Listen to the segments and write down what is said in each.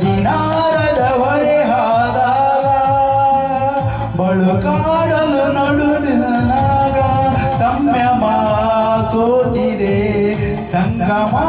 ದಿನಾರದ ಹೊರೆ ಹಾದಾಗ ಬಳು ಕಾಡಲು ನಾಗ ಸಂಯಮ ಸೋತಿದೆ ಸಂಗಮ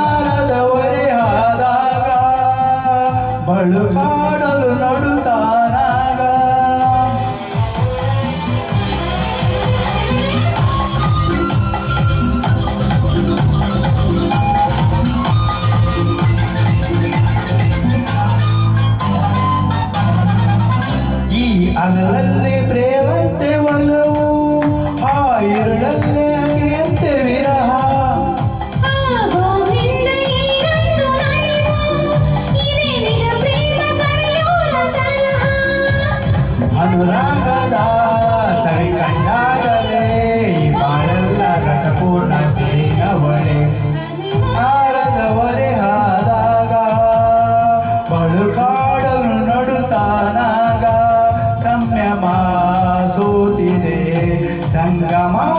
பழு காடல் நடுதானாக அகலல்லே ಅನುರಾಗದ ಸರಿ ಕಂಡಾಗಲೇ ಬಾಳೆಲ್ಲ ರಸಪೂರ್ಣ ಜೀನವಳೆ ಹಾರದವರೆ ಹಾದಾಗ ಬಳು ಕಾಡಲು ನಡುತ್ತಾನಾಗ ಸಂಯಮ ಸೋತಿದೆ ಸಂಗಮ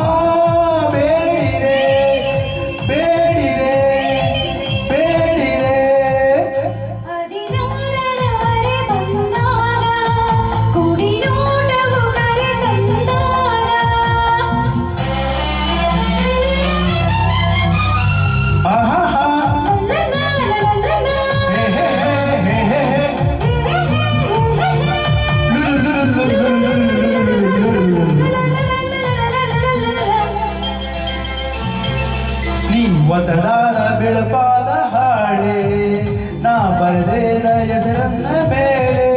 ಹೊಸದಾದ ಬಿಳುಪಾದ ಹಾಡೆ ನಾ ಬರೆದೇನ ಹೆಸರನ್ನ ಮೇಲೆ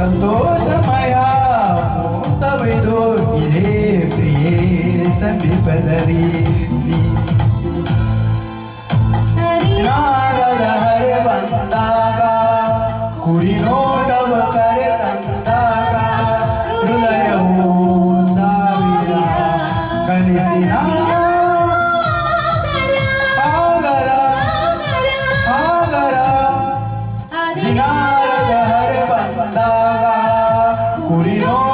ಸಂತೋಷಮಯ ಮೂರ್ತವೈದು ಇದೇ ಪ್ರಿಯೇ ಸಮೀಪದಲ್ಲಿ ನೀ Unidos.